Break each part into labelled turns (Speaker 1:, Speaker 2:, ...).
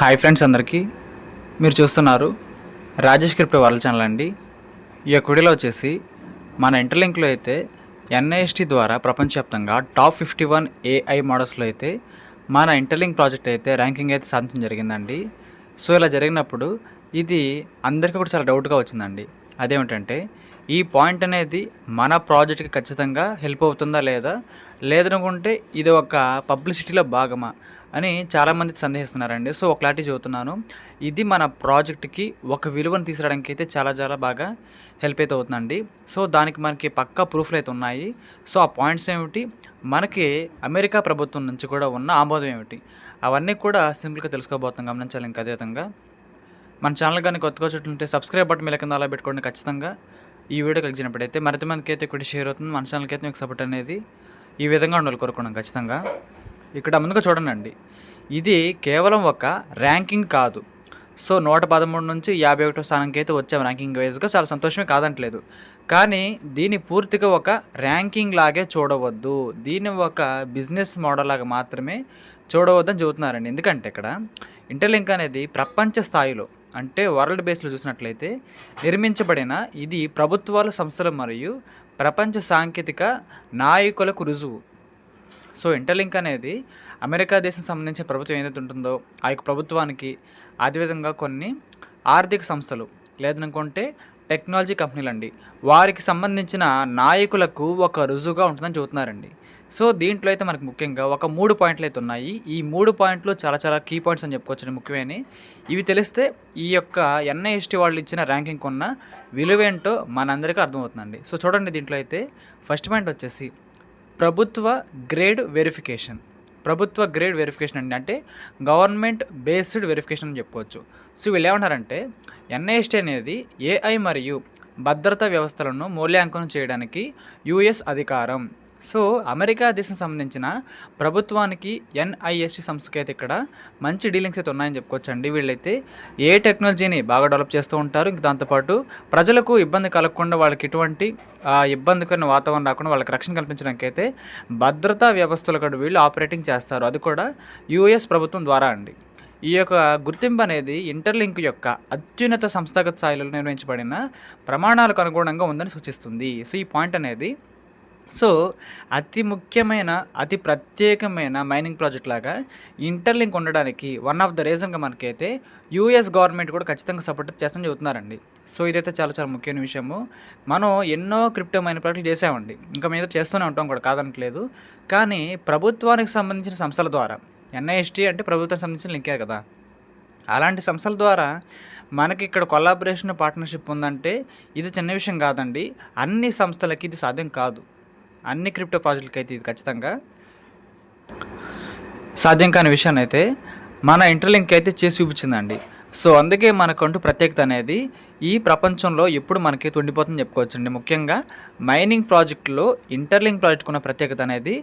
Speaker 1: Hi friends అందరికీ. మీరు చూస్తున్నారు రాజేష్ క్రిప్టో వాళ్ళ ఛానల్ అండి. ఈ యొక్క వీడియోలో వచ్చేసి మన ఇంటర్లింక్లో అయితే ఎన్ఐఎస్టీ ద్వారా ప్రపంచవ్యాప్తంగా టాప్ ఫిఫ్టీ వన్ ఏఐ మోడల్స్లో అయితే మన ఇంటర్లింక్ ప్రాజెక్ట్ అయితే ర్యాంకింగ్ అయితే సాధించడం జరిగిందండి. సో ఇలా జరిగినప్పుడు ఇది అందరికీ కూడా చాలా డౌట్గా వచ్చిందండి. అదేమిటంటే ఈ పాయింట్ అనేది మన ప్రాజెక్ట్కి ఖచ్చితంగా హెల్ప్ అవుతుందా లేదా? లేదనుకుంటే ఇది ఒక పబ్లిసిటీలో భాగమా? అని చాలామంది సందేహిస్తున్నారండి. సో ఒక క్లారిటీ చెబుతున్నాను. ఇది మన ప్రాజెక్ట్కి ఒక విలువను తీసుకురావడానికి అయితే చాలా చాలా బాగా హెల్ప్ అయితే అవుతుందండి. సో దానికి మనకి పక్కా ప్రూఫ్లు అయితే ఉన్నాయి. సో ఆ పాయింట్స్ ఏమిటి? మనకి అమెరికా ప్రభుత్వం నుంచి కూడా ఉన్న ఆమోదం ఏమిటి? అవన్నీ కూడా సింపుల్గా తెలుసుకోబోతున్నాం. గమనించాలి ఇంకా అదే విధంగా. మన ఛానల్ కానీ కొత్తగా చుట్టుంటే సబ్స్క్రైబ్ బటన్ మీద కింద అలా పెట్టుకోండి ఖచ్చితంగా. ఈ వీడియో క్లిక్ అయితే మరింత మందికి అయితే ఇక్కడ షేర్ అవుతుంది. మన ఛానల్కి అయితే మీకు సపోర్ట్ అనేది ఈ విధంగా ఉండాలి కోరుకున్నాం ఖచ్చితంగా. ఇక్కడ ముందుగా చూడండి ఇది కేవలం ఒక ర్యాంకింగ్ కాదు. సో నూట పదమూడు నుంచి యాభై ఒకటో స్థానానికి అయితే వచ్చాం ర్యాంకింగ్ వైజ్గా. చాలా సంతోషమే కాదంటలేదు. కానీ దీన్ని పూర్తిగా ఒక ర్యాంకింగ్ లాగే చూడవద్దు. దీన్ని ఒక బిజినెస్ మోడల్ లాగా మాత్రమే చూడవద్దని చెబుతున్నారండి. ఎందుకంటే ఇక్కడ ఇంటర్లింక్ అనేది ప్రపంచ స్థాయిలో అంటే వరల్డ్ బేస్లో చూసినట్లయితే నిర్మించబడిన ఇది ప్రభుత్వాలు సంస్థలు మరియు ప్రపంచ సాంకేతిక నాయకులకు రుజువు. సో ఇంటర్లింక్ అనేది అమెరికా దేశం సంబంధించిన ప్రభుత్వం ఏదైతే ఉంటుందో ఆ యొక్క ప్రభుత్వానికి అదేవిధంగా కొన్ని ఆర్థిక సంస్థలు లేదనుకుంటే టెక్నాలజీ కంపెనీలు అండి వారికి సంబంధించిన నాయకులకు ఒక రుజువుగా ఉంటుందని చెబుతున్నారండి. సో దీంట్లో అయితే మనకు ముఖ్యంగా ఒక మూడు పాయింట్లు అయితే ఉన్నాయి. ఈ మూడు పాయింట్లు చాలా చాలా కీ పాయింట్స్ అని చెప్పుకోవచ్చు ముఖ్యమైన ఇవి తెలిస్తే ఈ యొక్క ఎన్ఐఎస్టీ వాళ్ళు ఇచ్చిన ర్యాంకింగ్ ఉన్న విలువేంటో మనందరికీ అర్థమవుతుందండి. సో చూడండి దీంట్లో అయితే ఫస్ట్ పాయింట్ వచ్చేసి ప్రభుత్వ గ్రేడ్ వెరిఫికేషన్. ప్రభుత్వ గ్రేడ్ వెరిఫికేషన్ అండి అంటే గవర్నమెంట్ బేస్డ్ వెరిఫికేషన్ అని చెప్పుకోవచ్చు. సో వీళ్ళు ఏమంటారంటే ఎన్ఐఎస్టీ అనేది ఏఐ మరియు భద్రతా వ్యవస్థలను మూల్యాంకనం చేయడానికి యుఎస్ అధికారం. సో అమెరికా దేశం సంబంధించిన ప్రభుత్వానికి ఎన్ఐఎస్టీ సంస్థకి అయితే ఇక్కడ మంచి డీలింగ్స్ అయితే ఉన్నాయని చెప్పుకోవచ్చు అండి వీళ్ళైతే ఏ టెక్నాలజీని బాగా డెవలప్ చేస్తూ ఉంటారు. ఇంక దాంతోపాటు ప్రజలకు ఇబ్బంది కలగకుండా వాళ్ళకి ఎటువంటి ఇబ్బందికరమైన వాతావరణం రాకుండా వాళ్ళకి రక్షణ కల్పించడానికి అయితే భద్రతా వ్యవస్థలు కూడా వీళ్ళు ఆపరేటింగ్ చేస్తారు. అది కూడా యుఎస్ ప్రభుత్వం ద్వారా అండి. ఈ యొక్క గుర్తింపు అనేది ఇంటర్లింక్ యొక్క అత్యున్నత సంస్థాగత స్థాయిలో నిర్వహించబడిన ప్రమాణాలకు అనుగుణంగా ఉందని సూచిస్తుంది. సో ఈ పాయింట్ అనేది సో అతి ముఖ్యమైన అతి ప్రత్యేకమైన మైనింగ్ ప్రాజెక్ట్ లాగా ఇంటర్లింక్ ఉండడానికి వన్ ఆఫ్ ద రీజన్గా మనకైతే యూఎస్ గవర్నమెంట్ కూడా ఖచ్చితంగా సపోర్ట్ చేస్తామని చెబుతున్నారండి. సో ఇదైతే చాలా చాలా ముఖ్యమైన విషయము. మనం ఎన్నో క్రిప్టో మైనింగ్ ప్రాజెక్టులు చేసామండి. ఇంకా మీద చేస్తూనే ఉంటాం కూడా కాదనట్లేదు. కానీ ప్రభుత్వానికి సంబంధించిన సంస్థల ద్వారా ఎన్ఐఎస్టీ అంటే ప్రభుత్వానికి సంబంధించిన లింకే కదా. అలాంటి సంస్థల ద్వారా మనకి ఇక్కడ కొలాబరేషన్ పార్ట్నర్షిప్ ఉందంటే ఇది చిన్న విషయం కాదండి. అన్ని సంస్థలకి ఇది సాధ్యం కాదు. అన్ని క్రిప్టో ప్రాజెక్టులకి అయితే ఇది ఖచ్చితంగా సాధ్యం కాని విషయాన్ని అయితే మన ఇంటర్లింక్ అయితే చేసి చూపించిందండి. సో అందుకే మనకంటూ ప్రత్యేకత అనేది ఈ ప్రపంచంలో ఎప్పుడు మనకి ఉండిపోతుందని చెప్పుకోవచ్చండి. ముఖ్యంగా మైనింగ్ ప్రాజెక్టులో ఇంటర్లింక్ ప్రాజెక్టుకు ఉన్న ప్రత్యేకత అనేది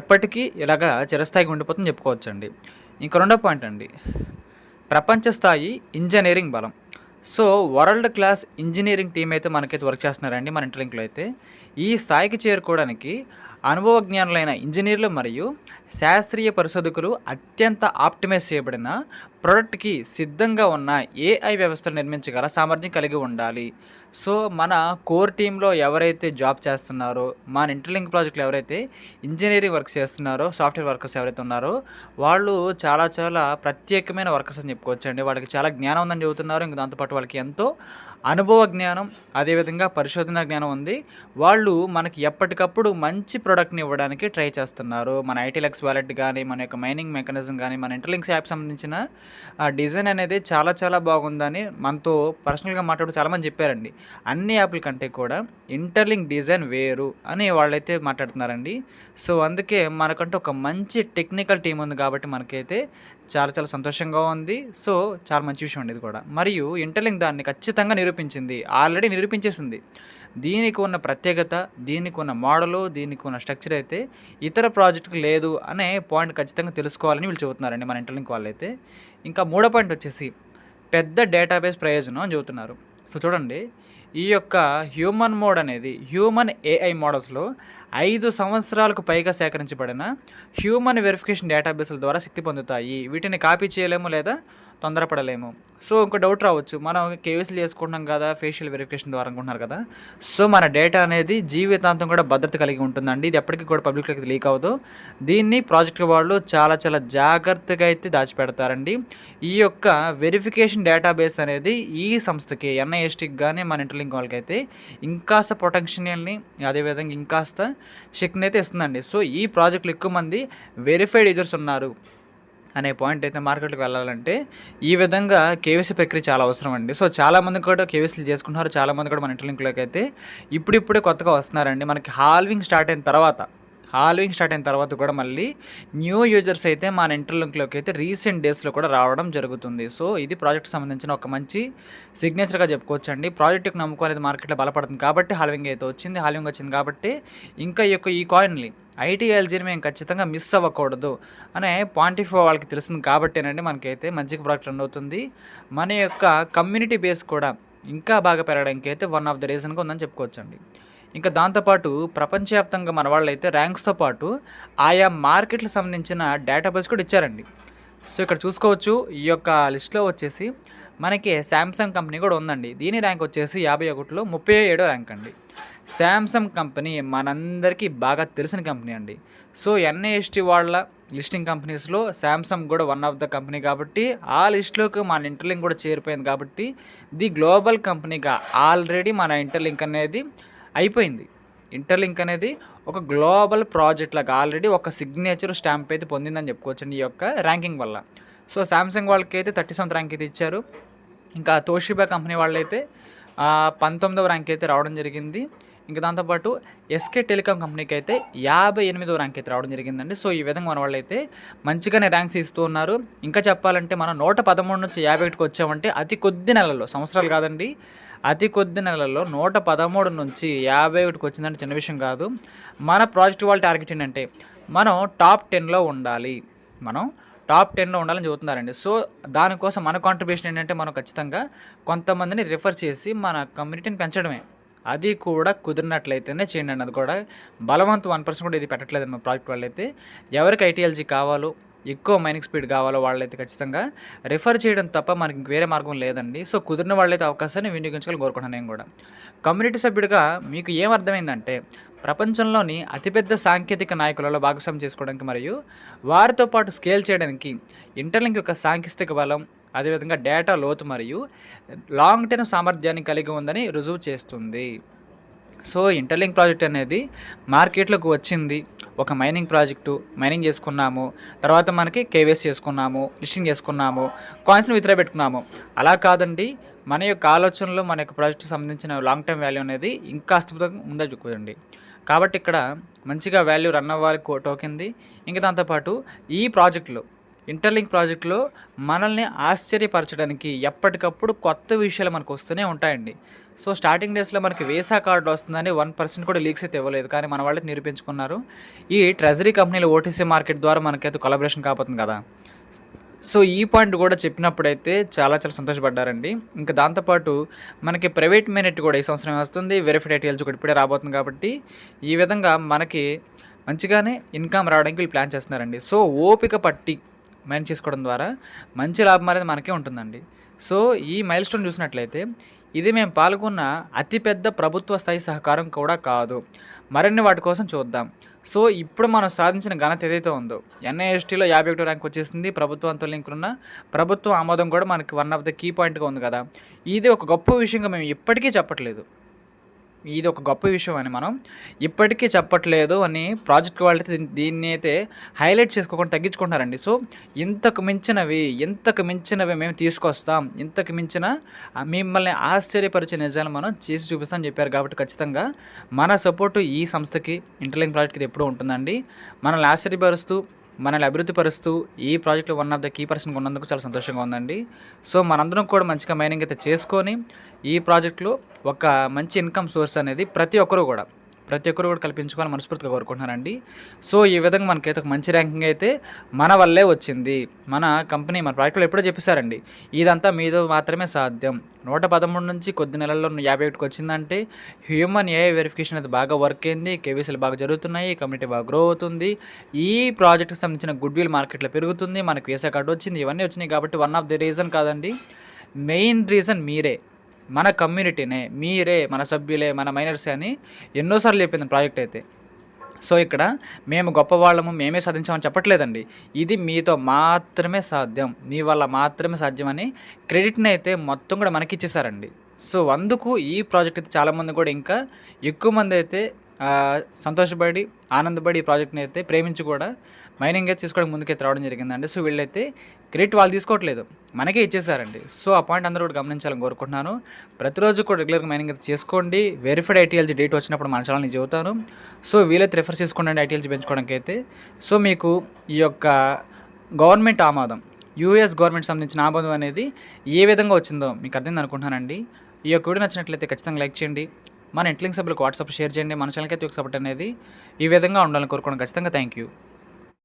Speaker 1: ఎప్పటికీ ఇలాగా చిరస్థాయిగా ఉండిపోతుందని చెప్పుకోవచ్చండి. ఇంకా రెండో పాయింట్ అండి. ప్రపంచ స్థాయి ఇంజనీరింగ్ బలం. So world class engineering team అయితే మనకైతే వర్క్ చేస్తున్నారండి మన ఇంటర్లింక్లో అయితే. ఈ స్థాయికి చేరుకోవడానికి అనుభవజ్ఞానులైన ఇంజనీర్లు మరియు శాస్త్రీయ పరిశోధకులు అత్యంత ఆప్టిమైజ్ చేయబడిన ప్రోడక్ట్కి సిద్ధంగా ఉన్న ఏఐ వ్యవస్థను నిర్మించగల సామర్థ్యం కలిగి ఉండాలి. సో మన కోర్ టీంలో ఎవరైతే జాబ్ చేస్తున్నారో మన ఇంటర్లింక్ ప్రాజెక్టులు ఎవరైతే ఇంజనీరింగ్ వర్క్ చేస్తున్నారో సాఫ్ట్వేర్ వర్కర్స్ ఎవరైతే ఉన్నారో వాళ్ళు చాలా చాలా ప్రత్యేకమైన వర్కర్స్ అని చెప్పుకోవచ్చు అండి వాళ్ళకి చాలా జ్ఞానం ఉందని చెబుతున్నారు. ఇంక దాంతోపాటు వాళ్ళకి ఎంతో అనుభవ జ్ఞానం అదేవిధంగా పరిశోధన జ్ఞానం ఉంది. వాళ్ళు మనకి ఎప్పటికప్పుడు మంచి ప్రోడక్ట్ని ఇవ్వడానికి ట్రై చేస్తున్నారు. మన ఐటీలెక్స్ వాలెట్ కానీ మన యొక్క మైనింగ్ మెకానిజం కానీ మన ఇంటర్లింక్స్ యాప్ సంబంధించిన ఆ డిజైన్ అనేది చాలా చాలా బాగుందని మనతో పర్సనల్గా మాట్లాడు చాలామంది చెప్పారండి. అన్ని యాప్ల కంటే కూడా ఇంటర్లింక్ డిజైన్ వేరు అని వాళ్ళైతే మాట్లాడుతున్నారండి. సో అందుకే మనకంటూ ఒక మంచి టెక్నికల్ టీం ఉంది కాబట్టి మనకైతే చాలా చాలా సంతోషంగా ఉంది. సో చాలా మంచి విషయం అండి ఇది కూడా. మరియు ఇంటర్లింక్ దాన్ని ఖచ్చితంగా నిరూపించింది. ఆల్రెడీ నిరూపించేసింది. దీనికి ఉన్న ప్రత్యేకత దీనికి ఉన్న మోడలు దీనికి ఉన్న స్ట్రక్చర్ అయితే ఇతర ప్రాజెక్టుకు లేదు అనే పాయింట్ ఖచ్చితంగా తెలుసుకోవాలని వీళ్ళు చెబుతున్నారండి మన ఇంటర్లింక్ వాళ్ళైతే. ఇంకా మూడో పాయింట్ వచ్చేసి పెద్ద డేటాబేస్ ప్రయోజనం అని చెబుతున్నారు. సో చూడండి ఈ యొక్క హ్యూమన్ మోడ్ అనేది హ్యూమన్ ఏఐ మోడల్స్లో ఐదు సంవత్సరాలకు పైగా సేకరించబడిన హ్యూమన్ వెరిఫికేషన్ డేటాబేస్ల ద్వారా శక్తి పొందుతాయి. వీటిని కాపీ చేయలేము లేదా తొందరపడలేము. సో ఇంకో డౌట్ రావచ్చు. మనం కేవైసీ చేసుకుంటున్నాం కదా ఫేషియల్ వెరిఫికేషన్ ద్వారా అనుకుంటున్నారు కదా. సో మన డేటా అనేది జీవితాంతం కూడా భద్రత కలిగి ఉంటుందండి. ఇది ఎప్పటికీ కూడా పబ్లిక్లోకి లీక్ అవ్వదు. దీన్ని ప్రాజెక్ట్ వాళ్ళు చాలా చాలా జాగ్రత్తగా అయితే దాచిపెడతారండి. ఈ యొక్క వెరిఫికేషన్ డేటాబేస్ అనేది ఈ సంస్థకి ఎన్ఐఎస్టీకి కానీ మన ఇంటర్లింక్ వాళ్ళకి అయితే ఇంకాస్త ప్రొటెక్షన్ని అదేవిధంగా ఇంకాస్త శక్తిని అయితే ఇస్తుందండి. సో ఈ ప్రాజెక్టులు ఎక్కువ మంది వెరిఫైడ్ యూజర్స్ ఉన్నారు. అనే పాయింట్ అయితే మార్కెట్కి వెళ్ళాలంటే ఈ విధంగా కేవీసీ ప్రక్రియ చాలా అవసరం అండి. సో చాలామంది కూడా కేవీసీలు చేసుకుంటున్నారు. చాలామంది కూడా మన ఇంటర్లింక్లోకి అయితే ఇప్పుడిప్పుడే కొత్తగా వస్తున్నారండి. మనకి హాల్వింగ్ స్టార్ట్ అయిన తర్వాత హాల్వింగ్ స్టార్ట్ అయిన తర్వాత కూడా మళ్ళీ న్యూ యూజర్స్ అయితే మన ఇంటర్లింక్లోకి అయితే రీసెంట్ డేస్లో కూడా రావడం జరుగుతుంది. సో ఇది ప్రాజెక్ట్ సంబంధించిన ఒక మంచి సిగ్నేచర్గా చెప్పుకోవచ్చు అండి ప్రాజెక్ట్కి నమ్మకం అనేది మార్కెట్లో బలపడుతుంది కాబట్టి హాల్వింగ్ అయితే వచ్చింది హాల్వింగ్ వచ్చింది కాబట్టి ఇంకా ఈ యొక్క ఈ కాయిన్లీ ఐటీఎల్జీని మేము ఖచ్చితంగా మిస్ అవ్వకూడదు అనే పాయింట్ ఆఫ్ వాళ్ళకి తెలిసింది కాబట్టేనండి మనకైతే మంచిగా ప్రోడక్ట్ రన్ అవుతుంది. మన యొక్క కమ్యూనిటీ బేస్ కూడా ఇంకా బాగా పెరగడానికి అయితే వన్ ఆఫ్ ద రీజన్గా ఉందని చెప్పుకోవచ్చండి. ఇంకా దాంతోపాటు ప్రపంచవ్యాప్తంగా మన వాళ్ళు అయితే ర్యాంక్స్తో పాటు ఆయా మార్కెట్లకు సంబంధించిన డేటాబేస్ కూడా ఇచ్చారండి. సో ఇక్కడ చూసుకోవచ్చు ఈ యొక్క లిస్ట్లో వచ్చేసి మనకి శాంసంగ్ కంపెనీ కూడా ఉందండి. దీని ర్యాంక్ వచ్చేసి యాభై ఒకటిలో ముప్పై ఏడో ర్యాంక్ అండి. శాంసంగ్ కంపెనీ మనందరికీ బాగా తెలిసిన కంపెనీ అండి. సో ఎన్ఏఎస్టీ వాళ్ళ లిస్టింగ్ కంపెనీస్లో శాంసంగ్ కూడా వన్ ఆఫ్ ద కంపెనీ కాబట్టి ఆ లిస్ట్లోకి మన ఇంటర్లింక్ కూడా చేరిపోయింది కాబట్టి ది గ్లోబల్ కంపెనీగా ఆల్రెడీ మన ఇంటర్లింక్ అనేది అయిపోయింది. ఇంటర్లింక్ అనేది ఒక గ్లోబల్ ప్రాజెక్ట్ లాగా ఆల్రెడీ ఒక సిగ్నేచర్ స్టాంప్ అయితే పొందిందని చెప్పుకోవచ్చు ఈ యొక్క ర్యాంకింగ్ వల్ల. సో శాంసంగ్ వాళ్ళకి అయితే థర్టీ సెవెంత్ ర్యాంక్ అయితే ఇచ్చారు. ఇంకా తోషిబా కంపెనీ వాళ్ళైతే పంతొమ్మిదవ ర్యాంక్ అయితే రావడం జరిగింది. ఇంకా దాంతోపాటు ఎస్కే టెలికాం కంపెనీకి అయితే యాభై ఎనిమిదవ ర్యాంక్ అయితే రావడం జరిగిందండి. సో ఈ విధంగా మన వాళ్ళైతే మంచిగానే ర్యాంక్స్ ఇస్తూ ఉన్నారు. ఇంకా చెప్పాలంటే మనం నూట పదమూడు నుంచి యాభై ఒకటికి వచ్చామంటే అతి కొద్ది నెలల్లో సంవత్సరాలు కాదండి అతి కొద్ది నెలల్లో నూట పదమూడు నుంచి యాభై ఒకటికి వచ్చిందంటే చిన్న విషయం కాదు. మన ప్రాజెక్ట్ వాళ్ళ టార్గెట్ ఏంటంటే మనం టాప్ టెన్లో ఉండాలి. మనం టాప్ టెన్లో ఉండాలని చెబుతున్నారండి. సో దానికోసం మన కాంట్రిబ్యూషన్ ఏంటంటే మనం ఖచ్చితంగా కొంతమందిని రిఫర్ చేసి మన కమ్యూనిటీని పెంచడమే. అది కూడా కుదిరినట్లయితేనే చేయండి అండి అది కూడా బలవంతు వన్ పర్సెంట్ కూడా ఇది పెట్టట్లేదు మా ప్రాజెక్ట్ వాళ్ళైతే. ఎవరికి ఐటీఎల్జీ కావాలో ఎక్కువ మైనింగ్ స్పీడ్ కావాలో వాళ్ళైతే ఖచ్చితంగా రిఫర్ చేయడం తప్ప మనకి వేరే మార్గం లేదండి. సో కుదిరిన వాళ్ళైతే అవకాశాన్ని వినియోగించుకోవాలని కోరుకుంటున్నాను నేను కూడా. కమ్యూనిటీ సభ్యుడిగా మీకు ఏం అర్థమైందంటే ప్రపంచంలోని అతిపెద్ద సాంకేతిక నాయకులలో భాగస్వామ్యం చేసుకోవడానికి మరియు వారితో పాటు స్కేల్ చేయడానికి ఇంటర్లింక్ యొక్క సాంకేతిక బలం అదేవిధంగా డేటా లోతు మరియు లాంగ్ టర్మ్ సామర్థ్యాన్ని కలిగి ఉందని రుజువు చేస్తుంది. సో ఇంటర్లింక్ ప్రాజెక్ట్ అనేది మార్కెట్లోకి వచ్చింది. ఒక మైనింగ్ ప్రాజెక్టు మైనింగ్ చేసుకున్నాము. తర్వాత మనకి కేవీఎస్ చేసుకున్నాము లిస్టింగ్ చేసుకున్నాము కాయిన్స్ని విత్డ్రా పెట్టుకున్నాము. అలా కాదండి. మన యొక్క ఆలోచనలు మన యొక్క ప్రాజెక్టుకు సంబంధించిన లాంగ్ టర్మ్ వాల్యూ అనేది ఇంకా అద్భుతంగా ఉందని చూడండి కాబట్టి ఇక్కడ మంచిగా వాల్యూ రన్ అవ్వాలి టోకెన్ది ఇంకా దాంతోపాటు ఈ ప్రాజెక్టులో ఇంటర్లింక్ ప్రాజెక్టులో మనల్ని ఆశ్చర్యపరచడానికి ఎప్పటికప్పుడు కొత్త విషయాలు మనకు వస్తూనే ఉంటాయండి. సో స్టార్టింగ్ డేస్లో మనకి వేసా కార్డు వస్తుందని వన్ పర్సెంట్ కూడా లీక్స్ అయితే ఇవ్వలేదు. కానీ మన వాళ్ళకి నిరూపించుకున్నారు. ఈ ట్రెజరీ కంపెనీలు ఓటీసీ మార్కెట్ ద్వారా మనకైతే కొలబరేషన్ కాబోతుంది కదా. సో ఈ పాయింట్ కూడా చెప్పినప్పుడైతే చాలా చాలా సంతోషపడ్డారండి. ఇంకా దాంతోపాటు మనకి ప్రైవేట్ మెరిట్ కూడా ఈ సంవత్సరం వస్తుంది. వెరిఫైడ్ ఐటీఎల్స్ కూడా ఇప్పుడే రాబోతుంది కాబట్టి ఈ విధంగా మనకి మంచిగానే ఇన్కమ్ రావడానికి వీళ్ళు ప్లాన్ చేస్తున్నారండి. సో ఓపిక పట్టి మైన్ చేసుకోవడం ద్వారా మంచి లాభం అనేది మనకే ఉంటుందండి. సో ఈ మైల్ స్టోన్ చూసినట్లయితే ఇది మేము పాల్గొన్న అతిపెద్ద ప్రభుత్వ స్థాయి సహకారం కూడా కాదు. మరిన్ని వాటి కోసం చూద్దాం. సో ఇప్పుడు మనం సాధించిన ఘనత ఏదైతే ఉందో ఎన్ఐఎస్టీలో యాభై ఒకటో ర్యాంక్ వచ్చేసింది ప్రభుత్వంతో లింక్ ఉన్న ప్రభుత్వం ఆమోదం కూడా మనకి వన్ ఆఫ్ ద కీ పాయింట్గా ఉంది కదా. ఇది ఒక గొప్ప విషయంగా మేము ఇప్పటికీ చెప్పట్లేదు. ఇది ఒక గొప్ప విషయం అని మనం ఇప్పటికీ చెప్పట్లేదు అని ప్రాజెక్ట్ వాళ్ళు అయితే దీన్ని- అయితే హైలైట్ చేసుకోకుండా తగ్గించుకుంటున్నారండి. సో ఇంతకు మించినవి ఇంతకు మించినవి మేము తీసుకొస్తాం ఇంతకు మించిన మిమ్మల్ని ఆశ్చర్యపరిచే నిజాలు మనం చేసి చూపిస్తామని చెప్పారు కాబట్టి ఖచ్చితంగా మన సపోర్టు ఈ సంస్థకి ఇంటర్లింక్ ప్రాజెక్ట్కి ఎప్పుడూ ఉంటుందండి. మనల్ని ఆశ్చర్యపరుస్తూ మనల్ని అభివృద్ధి పరుస్తూ ఈ ప్రాజెక్ట్లో one of the key person ఉన్నందుకు చాలా సంతోషంగా ఉందండి. సో మనందరం కూడా మంచిగా మైనింగ్ అయితే చేసుకొని ఈ ప్రాజెక్ట్లో ఒక మంచి ఇన్కమ్ సోర్స్ అనేది ప్రతి ఒక్కరూ కూడా ప్రతి ఒక్కరు కూడా కల్పించుకోవాలని మనస్ఫూర్తిగా కోరుకుంటున్నానండి. సో ఈ విధంగా మనకైతే ఒక మంచి ర్యాంకింగ్ అయితే మన వల్లే వచ్చింది. మన కంపెనీ మన ప్రాజెక్టులు ఎప్పుడో చెప్పేశారండి. ఇదంతా మీతో మాత్రమే సాధ్యం. నూట పదమూడు నుంచి కొద్ది నెలల్లో యాభై ఒకటికి వచ్చిందంటే హ్యూమన్ ఏఐ వెరిఫికేషన్ అయితే బాగా వర్క్ అయింది. కేవీసీలు బాగా జరుగుతున్నాయి. కమ్యూనిటీ బాగా గ్రో అవుతుంది. ఈ ప్రాజెక్ట్కి సంబంధించిన గుడ్ విల్ మార్కెట్లో పెరుగుతుంది. మనకు వీసా కార్డు వచ్చింది. ఇవన్నీ వచ్చినాయి కాబట్టి వన్ ఆఫ్ ది రీజన్ కాదండి. మెయిన్ రీజన్ మీరే. మన కమ్యూనిటీనే మీరే మన సభ్యులే మన మైనర్స్ అని ఎన్నోసార్లు చెప్పింది ప్రాజెక్ట్ అయితే. సో ఇక్కడ మేము గొప్పవాళ్ళము మేమే సాధించామని చెప్పట్లేదండి. ఇది మీతో మాత్రమే సాధ్యం. మీ వల్ల మాత్రమే సాధ్యమని క్రెడిట్ని అయితే మొత్తం కూడా మనకి ఇచ్చేసారండి సో అందుకు ఈ ప్రాజెక్ట్ అయితే చాలామంది కూడా ఇంకా ఎక్కువ మంది అయితే సంతోషపడి ఆనందపడి ఈ ప్రాజెక్ట్ని అయితే ప్రేమించి కూడా మైనింగ్ అయితే తీసుకోవడానికి ముందుకైతే రావడం జరిగిందండి. సో వీళ్ళైతే క్రెడిట్ వాళ్ళు తీసుకోవట్లేదు. మనకే ఇచ్చేసారండి. సో ఆ పాయింట్ అందరూ కూడా గమనించాలని కోరుకుంటున్నాను. ప్రతిరోజు కూడా రెగ్యులర్గా మైనింగ్ అయితే చేసుకోండి. వెరిఫైడ్ ఐటీఎల్జీ డేట్ వచ్చినప్పుడు మన ఛానల్ నేను చెబుతాను. సో వీలైతే రిఫర్ చేసుకోండి ఐటీఎల్జీ పెంచుకోవడానికి అయితే. సో మీకు ఈ యొక్క గవర్నమెంట్ ఆమోదం యూఎస్ గవర్నమెంట్ సంబంధించిన ఆమోదం అనేది ఏ విధంగా వచ్చిందో మీకు అర్థం అనుకుంటున్నానండి. ఈ యొక్క వీడియో నచ్చినట్లయితే ఖచ్చితంగా లైక్ చేయండి. మన ఇంట్లింగ్ సభ్యులకు వాట్సాప్ షేర్ చేయండి మన ఛానల్కి అయితే ఒక సపోర్ట్ అనేది ఈ విధంగా ఉండాలని కోరుకోవడం ఖచ్చితంగా థ్యాంక్ యూ